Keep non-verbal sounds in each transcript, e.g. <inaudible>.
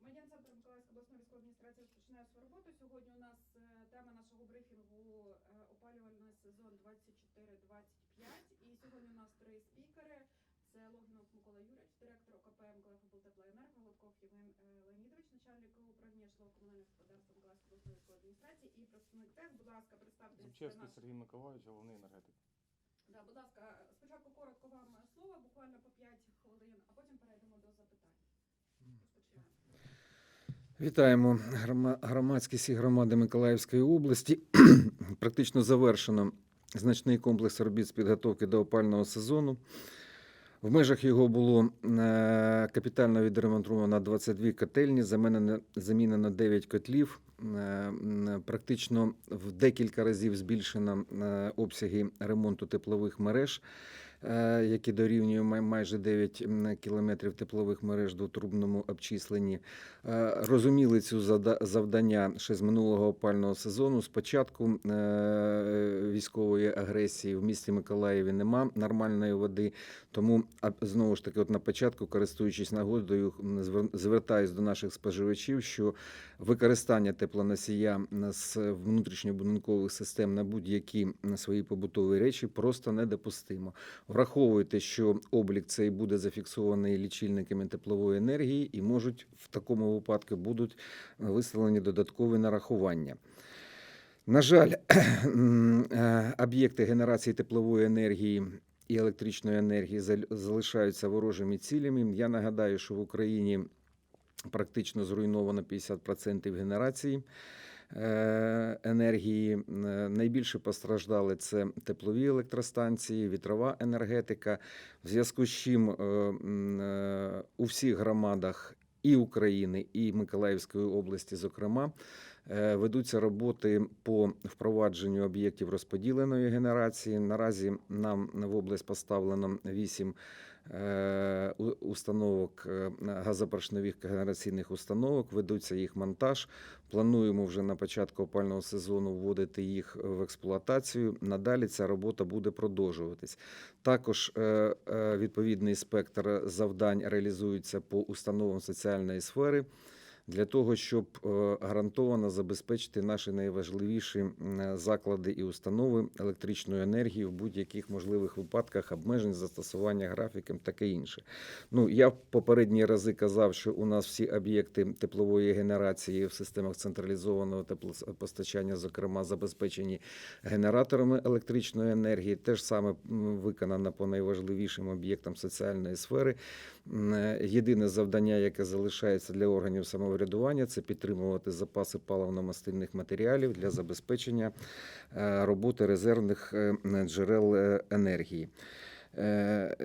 Медіан центр Миколаївської обласної військової адміністрації розпочинає свою роботу. Сьогодні у нас е, тема нашого брифінгу е, опалювальний сезон 24-25. І сьогодні у нас три спікери. Це Логінов Микола Юрійович, директор ОКП «Миколаївоблтеплоенерго», Голубков Євген е, Леонідович, начальник управління житлово-комунального господарства Миколаївської обласної адміністрації і представник ТЕС. Будь ласка, представте Зубчевський наш- Сергій Миколаївич, головний енергетик. Да, будь ласка, спочатку коротко вам слово, буквально по 5 хвилин, а потім перейдемо до запитань. Вітаємо Грома- громадськість і громади Миколаївської області. <clears throat> Практично завершено значний комплекс робіт з підготовки до опального сезону. В межах його було е, капітально відремонтовано 22 котельні, замінено, замінено 9 котлів. е, Практично в декілька разів збільшено е, обсяги ремонту теплових мереж, які дорівнюють майже 9 кілометрів теплових мереж до трубному обчисленні. Е, Розуміли цю завдання ще з минулого опального сезону. Спочатку е, військової агресії в місті Миколаєві нема нормальної води. Тому знову ж таки, от на початку, користуючись нагодою, звертаюсь до наших споживачів, що використання теплоносія з внутрішньобудинкових систем на будь-які свої побутові речі просто недопустимо. Враховуйте, що облік цей буде зафіксований лічильниками теплової енергії, і можуть в такому випадку будуть виставлені додаткові нарахування. На жаль, <clears throat> об'єкти генерації теплової енергії і електричної енергії залишаються ворожими цілями. Я нагадаю, що в Україні практично зруйновано 50% генерації енергії. Е, Найбільше постраждали це теплові електростанції, вітрова енергетика. В зв'язку з чим е, е, у всіх громадах і України, і Миколаївської області, зокрема, е, ведуться роботи по впровадженню об'єктів розподіленої генерації. Наразі нам в область поставлено 8 е, у- установок е, газопоршневих генераційних установок. Ведуться їх монтаж. Плануємо вже на початку опального сезону вводити їх в експлуатацію. Надалі ця робота буде продовжуватись. Також е, е, відповідний спектр завдань реалізується по установам соціальної сфери для того, щоб е, гарантовано забезпечити наші найважливіші заклади і установи електричною енергією в будь-яких можливих випадках обмежень застосування графіком, таке інше. Ну я в попередні рази казав, що у нас всі об'єкти теплової генерації в системах централізованого теплопостачання, зокрема, забезпечені генераторами електричної енергії. Те ж саме виконано по найважливішим об'єктам соціальної сфери. Е, Єдине завдання, яке залишається для органів самоврядування, це підтримувати запаси паливно-мастильних матеріалів для забезпечення е, роботи резервних е, джерел енергії.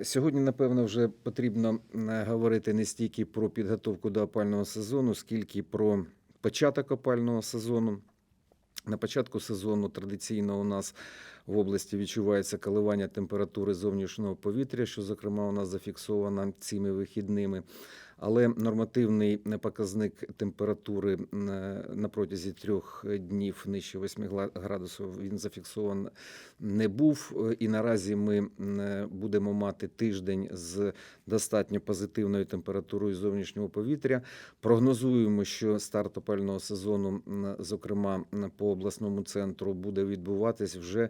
Сьогодні, напевно, вже потрібно говорити не стільки про підготовку до опального сезону, скільки про початок опального сезону. На початку сезону традиційно у нас в області відчувається коливання температури зовнішнього повітря, що, зокрема, у нас зафіксовано цими вихідними. Але нормативний показник температури на протязі трьох днів нижче 8 гла- градусів він зафіксований не був. Е, І наразі ми м, будемо мати тиждень з достатньо позитивною температурою зовнішнього повітря. Прогнозуємо, що старт опального сезону, зокрема по обласному центру, буде відбуватись вже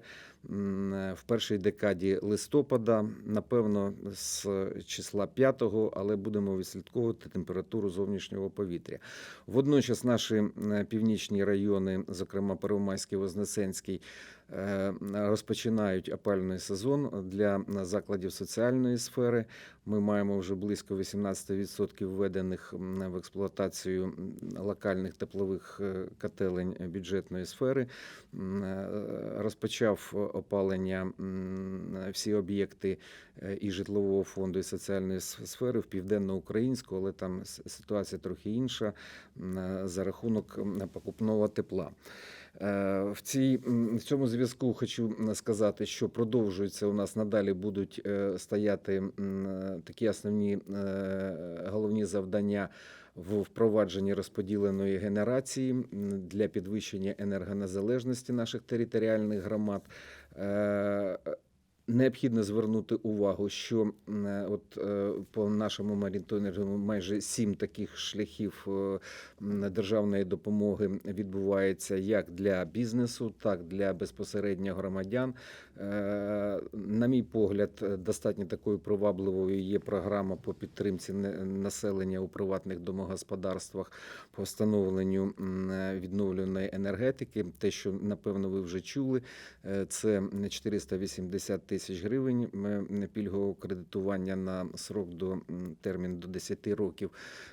в першій декаді листопада, напевно, з числа 5, але будемо відслідковувати температуру зовнішнього повітря. Водночас наші північні райони, зокрема Первомайський, Вознесенський, розпочинають опальний сезон для закладів соціальної сфери. Ми маємо вже близько 18% введених в експлуатацію локальних теплових е, котелень бюджетної сфери. Е, Розпочав опалення всі об'єкти е, і житлового фонду, і соціальної сфери в південноукраїнську, але там ситуація трохи інша е, за рахунок покупного тепла. Е, В, цій, в цьому зв'язку хочу сказати, що продовжується у нас надалі будуть е, стояти такі основні е, головні завдання в впровадженні розподіленої генерації для підвищення енергонезалежності наших територіальних громад. Необхідно звернути увагу, що е, от е, по нашому моніторингу майже сім таких шляхів е, державної допомоги відбувається як для бізнесу, так для безпосередньо громадян. На мій погляд, достатньо такою привабливою є програма по підтримці населення у приватних домогосподарствах по встановленню відновлюваної енергетики. Те, що напевно ви вже чули, це 480 тисяч гривень м, пільгового кредитування на срок до термін до 10 років.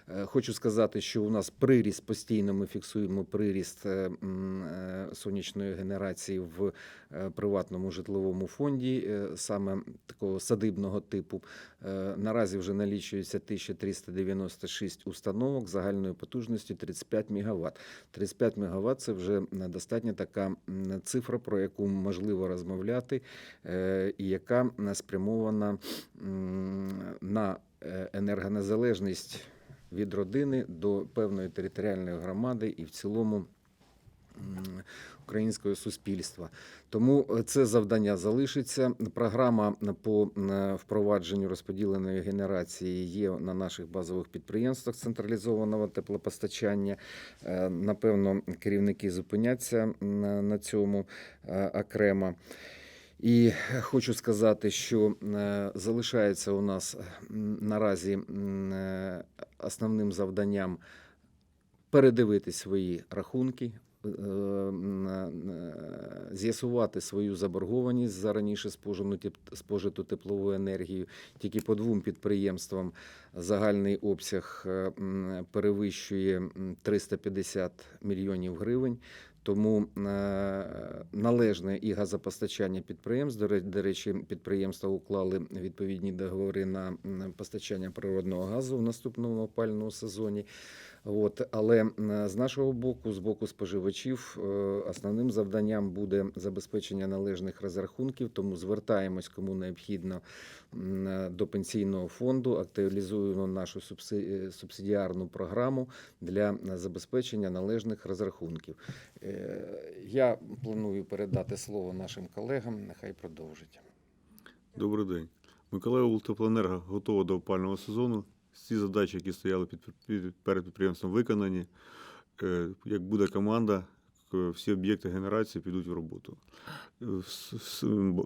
Е, Хочу сказати, що у нас приріст постійно ми фіксуємо приріст е, е, сонячної генерації в е, приватному житловому фонді, е, саме такого садибного типу. Е, Наразі вже налічується 1396 установок загальною потужністю 35 МВт. 35 МВт – це вже е, достатньо така цифра, про яку можливо розмовляти, е, і яка е, спрямована на е, енергонезалежність від родини до певної територіальної громади і в цілому українського суспільства. Тому е, це завдання залишиться. Програма по впровадженню розподіленої генерації є на наших базових підприємствах централізованого теплопостачання. Напевно, керівники зупиняться на цьому окремо. І хочу сказати, що е, залишається у нас наразі е, основним завданням передивити свої рахунки, е, з'ясувати свою заборгованість за раніше спожиту теплову енергію. Тільки по двом підприємствам загальний обсяг перевищує м, 350 мільйонів гривень. Тому е, належне і газопостачання підприємств. До до речі, підприємства уклали відповідні договори на постачання природного газу в наступному опальному сезоні. От, але з нашого боку, з боку споживачів, е, основним завданням буде забезпечення належних розрахунків. Тому звертаємось, кому необхідно до пенсійного фонду, актуалізуємо нашу е, субсидіарну програму для забезпечення належних розрахунків. Е, Я планую передати слово нашим колегам, нехай продовжать. Добрий день. Миколаїв Ултеплоенерго готова до опального сезону. Всі задачі, які стояли під, під, перед підприємством, виконані. Е, Як буде команда, всі об'єкти генерації підуть в роботу. Е,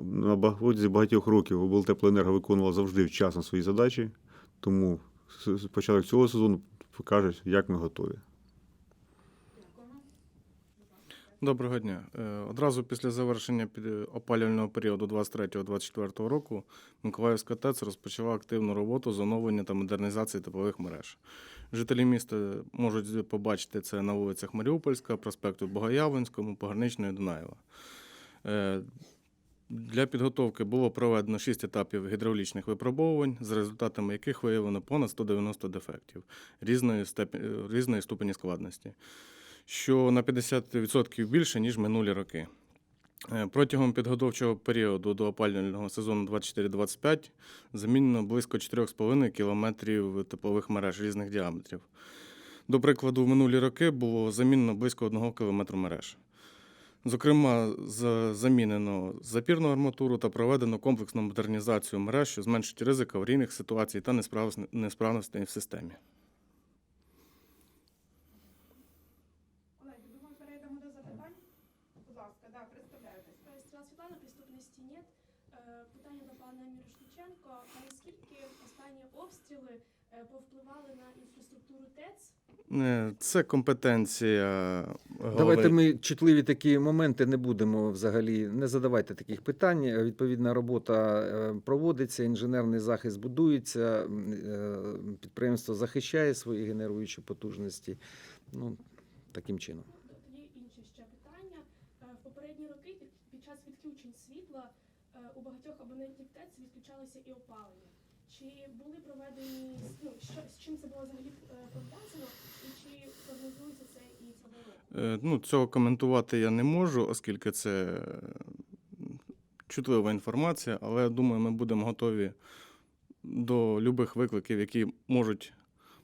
На багатьох багатьох років облтеплоенерго виконувала завжди вчасно свої задачі, тому початок цього сезону покаже, як ми готові. Дякуємо. Доброго дня. Е, Одразу після завершення опалювального періоду 23-24 року Миколаївська ТЕЦ розпочала активну роботу з оновлення та модернізації теплових мереж. Жителі міста можуть побачити це на вулицях Маріупольська, проспекту Богоявленському, Пограничної Дунаєва. Е, Для підготовки було проведено 6 етапів гідравлічних випробовувань, з результатами яких виявлено понад 190 дефектів різної, степені, різної ступені складності що на 50% більше, ніж минулі роки. Е, Протягом підготовчого періоду до опалювального сезону 24-25 замінено близько 4,5 кілометрів теплових мереж різних діаметрів. До прикладу, в минулі роки було замінено близько 1 кілометру мереж. Зокрема, замінено запірну арматуру та проведено комплексну модернізацію мереж, що зменшить ризик аварійних ситуацій та несправ- несправностей в системі. Колеги, думаю, перейдемо до запитань. Будь ласка, да, представляйтесь. Стріла Світлана, преступності нет. Е, Питання до пана Мірошниченко. А наскільки останні обстріли е, повпливали на інфраструктуру ТЕЦ? Е, Це компетенція. голови- Давайте ми чутливі такі моменти не будемо взагалі. Не задавайте таких питань. Е, Відповідна робота е, проводиться, інженерний захист будується, е, підприємство захищає свої генеруючі потужності. Ну, таким чином. Тоді інше ще питання. Е, В попередні роки під, під час відключень світла е, у багатьох абонентів ТЕЦ відключалося і опалення. Чи були проведені ну, що з чим це було взагалі е, пов'язано, і чи прогнозується це і цього? Е, Ну, цього коментувати я не можу, оскільки це чутлива інформація, але я думаю, ми будемо готові до любих викликів, які можуть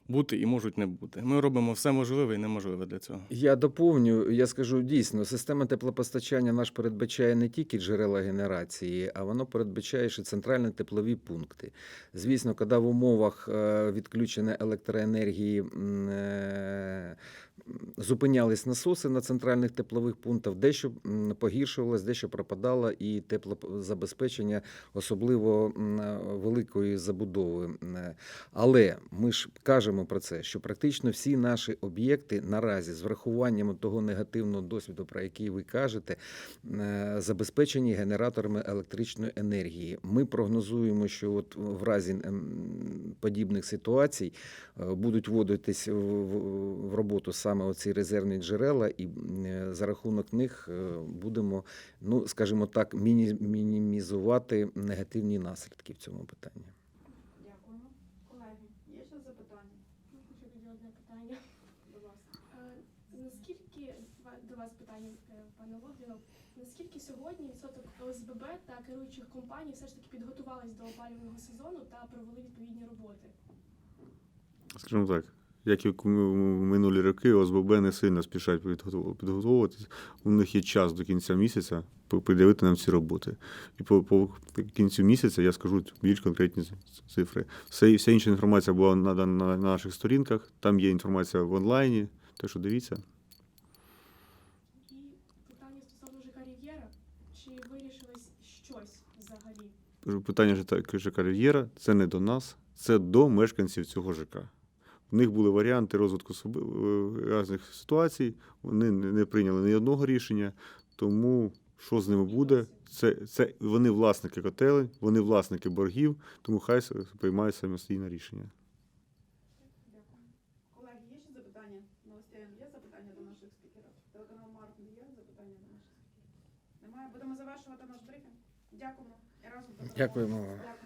бути і можуть не бути. Ми робимо все можливе і неможливе для цього. Я доповню, я скажу дійсно, система теплопостачання наш передбачає не тільки джерела генерації, а воно передбачає ще центральні теплові пункти. Звісно, коли в умовах е, відключення електроенергії е, зупинялись насоси на центральних теплових пунктах, дещо погіршувалось, дещо пропадало і теплозабезпечення, особливо великої забудови. Але ми ж кажемо про це, що практично всі наші об'єкти наразі з врахуванням того негативного досвіду, про який ви кажете, забезпечені генераторами електричної енергії. Ми прогнозуємо, що от в разі подібних ситуацій е, будуть вводитись в роботу саме оці резервні джерела, і е, за рахунок них е, будемо, ну скажімо так, мінімізувати негативні наслідки в цьому питанні. Дякуємо. Колеги, є ще запитання? Ще одне питання. Будь ласка. Наскільки до вас питання, е, пане Логвінов, наскільки сьогодні відсоток ОСББ та керуючих компаній все ж таки підготувались до опалювального сезону та провели відповідні роботи? Скажімо так, як і в минулі роки, ОСББ не сильно спішать підготов- підготовуватись. У них є час до кінця місяця по- придивити нам ці роботи. І по, по кінцю місяця я скажу більш конкретні цифри. Все, вся інша інформація була надана на наших сторінках. Там є інформація в онлайні. Так що дивіться. І питання стосовно ЖК Рів'єра, чи вирішилось щось взагалі? Питання ЖК Рів'єра це не до нас, це до мешканців цього ЖК. В них були варіанти розвитку е, різних ситуацій. Вони не прийняли ні одного рішення. Тому що з ними буде? Це, це вони власники котелень, вони власники боргів, тому хай приймають самостійне рішення. Дякую. Колеги, є ще запитання? Новостян, є запитання до наших спікерів? Телеканал Марк є запитання до наших спікерів? Немає. Будемо завершувати наш брифінг. Дякуємо. І разом. Дякуємо. Дякуємо.